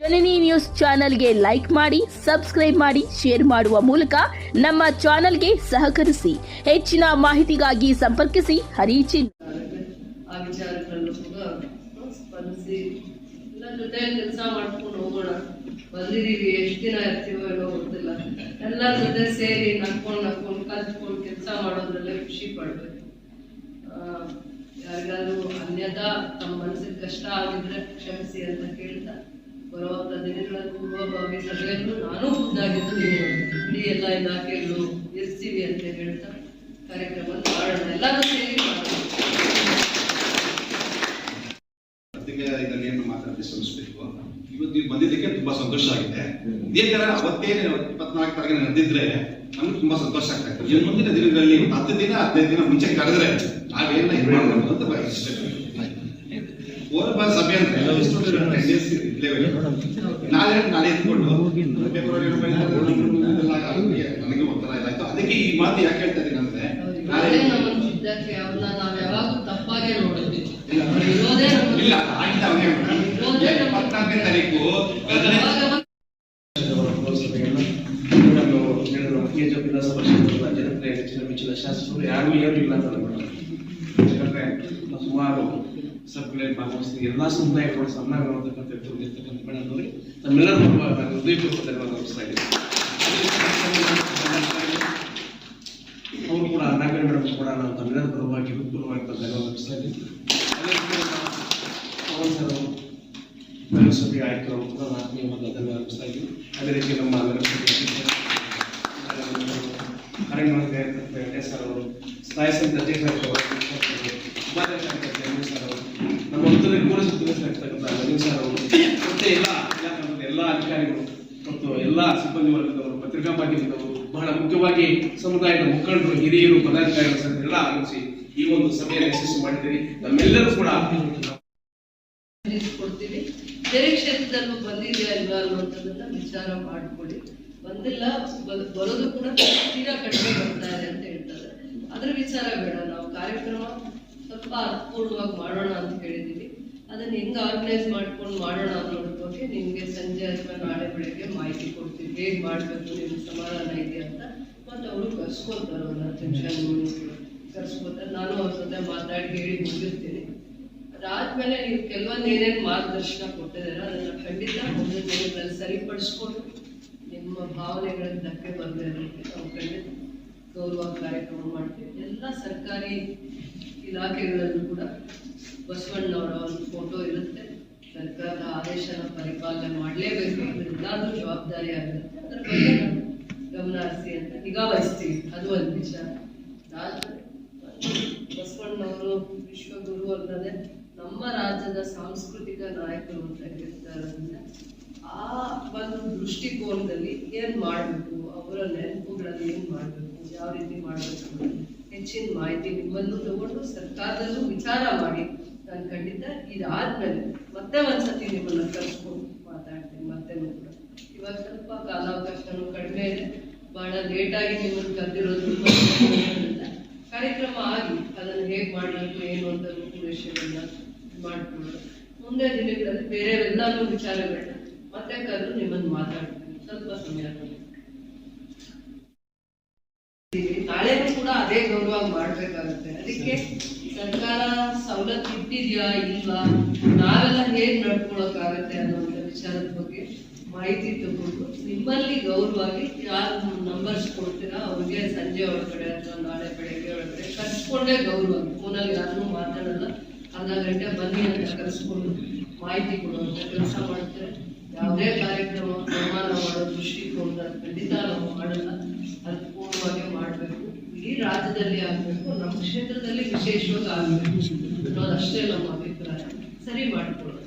ಜನನಿ news ಚಾನೆಲ್ಗೆ like ಮಾಡಿ, subscribe ಮಾಡಿ, ಶೇರ್ ಮಾಡುವ ಮೂಲಕ ನಮ್ಮ ಚಾನೆಲ್ಗೆ ಸಹಕರಿಸಿ. ಹೆಚ್ಚಿನ ಮಾಹಿತಿಗಾಗಿ ಸಂಪರ್ಕಿಸಿ. ಹರಿಚಿ ಆ ವಿಚಾರಗಳಲ್ಲೂ ಕೂಡ ಸ್ಪಂದಿಸಿ. ಎಲ್ಲ ಜೊತೆ ಕೆಲಸ ಮಾಡ್ಕೊಂಡು ಹೋಗೋಣ. ಬಂದಿದೀವಿ ಎಷ್ಟು ದಿನ ಇರ್ತೀವೋ ಏನೋ ಗೊತ್ತಿಲ್ಲ. ಎಲ್ಲರ ಜೊತೆ ಸೇರಿ ನಕ್ಕೊಂಡು ನಕ್ಕೊಂಡು ಕಲ್ತ್ಕೊಂಡು ಕೆಲಸ ಮಾಡೋದ್ರಲ್ಲೇ ಖುಷಿ ಪಡ್ಬೇಕು. ಯಾರಿಗಾದ್ರೂ ಅನ್ಯತಾ ತಮ್ಮ ಮನಸ್ಸಿಗೆ ಕಷ್ಟ ಆಗಿದ್ರೆ ಕ್ಷಮಿಸಿ ಅಂತ ಕೇಳ್ತಾ ಬರುವಂತ ದಿನಗಳಲ್ಲಿ ಪೂರ್ವಭಾವಿ ಸಭೆಯಲ್ಲೂ ನಾನು ಮುಂದಾಗಿದ್ದು ಇಡೀ ಎಲ್ಲ ಇಲಾಖೆಗಳು ಇರ್ತೀವಿ ಅಂತ ಹೇಳ್ತಾ ಕಾರ್ಯಕ್ರಮ ಮಾಡೋಣ ಎಲ್ಲರೂ ಸೇರಿ ಬಂದಿದ್ದಕ್ಕೆ ತುಂಬಾ ಸಂತೋಷ ಆಗಿದೆ. ಇದೇ ತರ ಅವತ್ತೇ ಇಪ್ಪತ್ನಾಲ್ಕು ತಾರೀಕು ನಡೆದಿದ್ರೆ ನಮ್ಗೆ ತುಂಬಾ ಸಂತೋಷ ಆಗ್ತಾ ಇತ್ತು. ಇನ್ನು ಮುಂದಿನ ದಿನಗಳಲ್ಲಿ ಹತ್ತು ದಿನ ಹದಿನೈದು ದಿನ ಮುಂಚೆ ಕರೆದ್ರೆ ನಾವೇನ ಇಷ್ಟ ಪೌರಭ ಸಭೆ ಅಂದ್ರೆ. ನಾಳೆ ನಾಳೆ ಇದ್ಕೊಂಡು ಫೆಬ್ರವರಿ ಎಲ್ಲ ನನಗೆ ಒತ್ತಡ ಇದಾಯ್ತು ಅದಕ್ಕೆ ಈ ಮಾತು ಯಾಕೆ ಹೇಳ್ತಾ ಇದ್ದೀನಿ ಅಂದ್ರೆ ನಾಳೆ ಅವ್ರನ್ನ ನಾವ್ ಯಾವಾಗೂ ತಪ್ಪಾಗೆ ನೋಡಿದ್ವಿ. ಇಲ್ಲ ಆಗಿದ್ದ ಅವನೇ ಇಪ್ಪತ್ನಾಲ್ಕನೇ ತಾರೀಕು ವಿಧಾನಸಭಾ ಕ್ಷೇತ್ರದ ಜನಪ್ರಿಯ ಹೆಚ್ಚಿನ ಮೆಚ್ಚಿನ ಶಾಸಕರು ಯಾರು ಹೇಳಿಲ್ಲ ಇಲ್ಲ ಅಂತ ಸುಮಾರು ಸಭೆಗಳಲ್ಲಿ ಭಾಗವಹಿಸ್ತೀವಿ ಎಲ್ಲ ಸಮುದಾಯಗಳು ಸಮಾನವಾಗಿರ್ತಕ್ಕಂಥ ವ್ಯಕ್ತಿಗಳು ಇರ್ತಕ್ಕಂಥ ತಮ್ಮೆಲ್ಲರ ಧನ್ಯವಾದ ಅರ್ಪಿಸ್ತಾ ಇದ್ದೀನಿ ಅವರು ಕೂಡ ನಾಗರ ಮೇಡಮ್ ಕೂಡ ನಾನು ತಮ್ಮೆಲ್ಲರ ಪರವಾಗಿ ಹೃತ್ಪೂರ್ವವಾಗಿ ಧನ್ಯವಾದ ಅರ್ಪಿಸ್ತಾ ಇದ್ದೀನಿ ನಗರಸಭೆ ಆಯುಕ್ತರು ಕೂಡ ಆತ್ಮೀಯವಾದ ಧನ್ಯವಾದ ಅದೇ ರೀತಿ ನಮ್ಮ ನಗರಸಭೆ ಸರ್ ಅವರು ಸ್ಥಾಯಿ ಸಮಿತಿ ಅಧ್ಯಕ್ಷರು ನಮ್ಮ ಕೂಡ ಸರ್ ಅವರು ಮತ್ತೆ ಎಲ್ಲ ಇಲಾಖಾದ ಎಲ್ಲ ಅಧಿಕಾರಿಗಳು ಮತ್ತು ಎಲ್ಲ ಸಿಬ್ಬಂದಿ ವರ್ಗದವರು, ಪತ್ರಿಕಾ ಮಾಧ್ಯಮದವರು, ಬಹಳ ಮುಖ್ಯವಾಗಿ ಸಮುದಾಯದ ಮುಖಂಡರು, ಹಿರಿಯರು, ಪದಾಧಿಕಾರಿಗಳು ಸಹ ಎಲ್ಲ ಆಗಮಿಸಿ ಈ ಒಂದು ಸಭೆಯನ್ನು ಯಶಸ್ವಿ ಮಾಡಿದ್ದೀರಿ. ನಮ್ಮೆಲ್ಲರೂ ಕೂಡ ಬೇರೆ ಕ್ಷೇತ್ರದಲ್ಲೂ ಬಂದಿದೆಯಾ ಇಲ್ವಾ ಅನ್ನುವಂಥದ್ದನ್ನ ವಿಚಾರ ಮಾಡ್ಕೊಳ್ಳಿ. ಬಂದಿಲ್ಲ ಬರೋದು ಕೂಡ ತೀರಾ ಕಡಿಮೆ ಬರ್ತಾ ಇದೆ ಅಂತ ಹೇಳ್ತಾರೆ. ಅದ್ರ ವಿಚಾರ ಬೇಡ, ನಾವು ಕಾರ್ಯಕ್ರಮ ಸ್ವಲ್ಪ ಅರ್ಥಪೂರ್ಣವಾಗಿ ಮಾಡೋಣ ಅಂತ ಹೇಳಿದೀವಿ. ಅದನ್ನ ಹೆಂಗ್ ಆರ್ಗನೈಸ್ ಮಾಡ್ಕೊಂಡು ಮಾಡೋಣ ಅನ್ನೋದ್ರ ಬಗ್ಗೆ ನಿಮ್ಗೆ ಸಂಜೆ ಅಥವಾ ನಾಳೆ ಬೆಳಗ್ಗೆ ಮಾಹಿತಿ ಕೊಡ್ತೀವಿ. ಹೇಗ್ ಮಾಡ್ಬೇಕು, ನಿಮ್ಗೆ ಸಮಾಧಾನ ಇದೆ ಅಂತ. ಮತ್ತೆ ಅವರು ಕರ್ಸ್ಕೊಳ್ತಾರೆ ಒಂದು ಹತ್ತು ನಿಮಿಷ ಕರ್ಸ್ಕೊತಾರೆ ನಾನು ಅವ್ರ ಜೊತೆ ಮಾತಾಡಿ ಹೇಳಿ ಮುಗಿಸ್ತೀನಿ. ಅದಾದ್ಮೇಲೆ ನೀವು ಕೆಲವೊಂದು ಏನೇನು ಮಾರ್ಗದರ್ಶನ ಕೊಟ್ಟಿದಾರ ಅದನ್ನ ಖಂಡಿತ ಮುಂದಿನ ದಿನಗಳಲ್ಲಿ ಸರಿಪಡಿಸ್ಕೊಂಡು ನಿಮ್ಮ ಭಾವನೆಗಳನ್ನ ಧಕ್ಕೆ ಬರದೇ ಇರೋದಕ್ಕೆ ನಾವು ಖಂಡಿತ ಗೌರವ ಕಾರ್ಯಕ್ರಮ ಮಾಡ್ತೀವಿ. ಎಲ್ಲ ಸರ್ಕಾರಿ ಇಲಾಖೆಗಳಲ್ಲೂ ಕೂಡ ಬಸವಣ್ಣವರ ಒಂದು ಫೋಟೋ ಇರುತ್ತೆ. ಸರ್ಕಾರದ ಆದೇಶನ ಪರಿಪಾಲನೆ ಮಾಡಲೇಬೇಕು. ಅದೆಲ್ಲದೂ ಜವಾಬ್ದಾರಿ ಆಗಿರುತ್ತೆ. ಅದ್ರ ಬಗ್ಗೆ ನಾವು ಗಮನ ಹರಿಸಿ ಅಂತ ನಿಗಾ ವಹಿಸ್ತೀವಿ. ಅದು ಒಂದು ವಿಚಾರ. ಬಸವಣ್ಣನವರು ಬಸವಣ್ಣವರು ವಿಶ್ವಗುರು ಅಲ್ಲದೆ ನಮ್ಮ ರಾಜ್ಯದ ಸಾಂಸ್ಕೃತಿಕ ನಾಯಕರು ಅಂತ ಹೇಳ್ತಾರಲ್ಲ ಆ ಒಂದು ದೃಷ್ಟಿಕೋನದಲ್ಲಿ ಏನ್ ಮಾಡ್ಬೇಕು? ಅವರ ನೆನಪುಗಳಲ್ಲಿ ಏನ್ ಮಾಡ್ಬೇಕು? ಯಾವ ರೀತಿ ಮಾಡ್ಬೇಕು? ಹೆಚ್ಚಿನ ಮಾಹಿತಿ ನಿಮ್ಮನ್ನು ತಗೊಂಡು ಸರ್ಕಾರದಲ್ಲೂ ವಿಚಾರ ಮಾಡಿ. ನಾನು ಖಂಡಿತ ಇದಾದ್ಮೇಲೆ ಮತ್ತೆ ಒಂದ್ಸತಿ ನಿಮ್ಮನ್ನ ಕರ್ಸ್ಕೊಂಡು ಮಾತಾಡ್ತೀನಿ, ಮತ್ತೆ ಕೂಡ ಇವಾಗ ಸ್ವಲ್ಪ ಕಾಲಾವಕಾಶನೂ ಕಡಿಮೆ ಇದೆ ಬಹಳ ಆಗಿ ನಿಮ್ಮನ್ನು ಕರೆದಿರೋದು. ಕಾರ್ಯಕ್ರಮ ಆಗಿ ಅದನ್ನು ಹೇಗೆ ಮಾಡಬೇಕು, ಏನು ಅಂತ ವಿಷಯಗಳನ್ನ ಮಾಡ್ಕೊಂಡು ಮುಂದೆ ದಿನಗಳಲ್ಲಿ ಬೇರೆ ಎಲ್ಲಾನು ವಿಚಾರಗಳನ್ನ ಮತ್ತೆ ಕರೆದು ನಿಮ್ಮನ್ನು ಮಾತಾಡ್ತೀನಿ ಸ್ವಲ್ಪ ಸಮಯ. ನಾಳೆನೂ ಕೂಡ ಅದೇ ಗೌರವ ಮಾಡ್ಬೇಕಾಗುತ್ತೆ ಅದಕ್ಕೆ ಸರ್ಕಾರ ಸವಲತ್ತು ಇಟ್ಟಿದ್ಯಾ ಇಲ್ಲ ನಾವೆಲ್ಲ ಹೇಗ್ ನಡ್ಕೊಳಕ್ಕಾಗತ್ತೆ ಅನ್ನೋಂಥ ವಿಚಾರದ ಬಗ್ಗೆ ಮಾಹಿತಿ ತಗೊಂಡು ನಿಮ್ಮಲ್ಲಿ ಗೌರವವಾಗಿ ಯಾರು ನಂಬರ್ಸ್ ಕೊಡ್ತೀರಾ, ಅವ್ರಿಗೆ ಸಂಜೆ ಒಳಗಡೆ ಅಥವಾ ನಾಳೆ ಬೆಳಗ್ಗೆ ಒಳಗಡೆ ಕರ್ಸ್ಕೊಂಡೇ ಗೌರವ. ಫೋನಲ್ಲಿ ಯಾರನ್ನೂ ಮಾತಾಡಲ್ಲ. ಅರ್ಧ ಗಂಟೆ ಬನ್ನಿ ಅಂತ ಕರೆಸ್ಕೊಂಡು ಮಾಹಿತಿ ಕೊಡುವಂತ ಕೆಲಸ ಮಾಡ್ತಾರೆ. ಯಾವುದೇ ಕಾರ್ಯಕ್ರಮ, ಪ್ರಮಾಣ ಮಾಡೋ ದೃಷ್ಟಿಕೋನ ಖಂಡಿತ ನಾವು ಮಾಡಲ್ಲ. ಅದು ಪೂರ್ಣವಾಗಿ ಮಾಡಬೇಕು. ಇಡೀ ರಾಜ್ಯದಲ್ಲಿ ಆಗಬೇಕು ನಮ್ಮ ಕ್ಷೇತ್ರದಲ್ಲಿ ವಿಶೇಷವಾಗಿ ಆಗಬೇಕು ಅನ್ನೋದಷ್ಟೇ ನಮ್ಮ ಅಭಿಪ್ರಾಯ. ಸರಿ ಮಾಡ್ಕೊಳ್ಳೋದು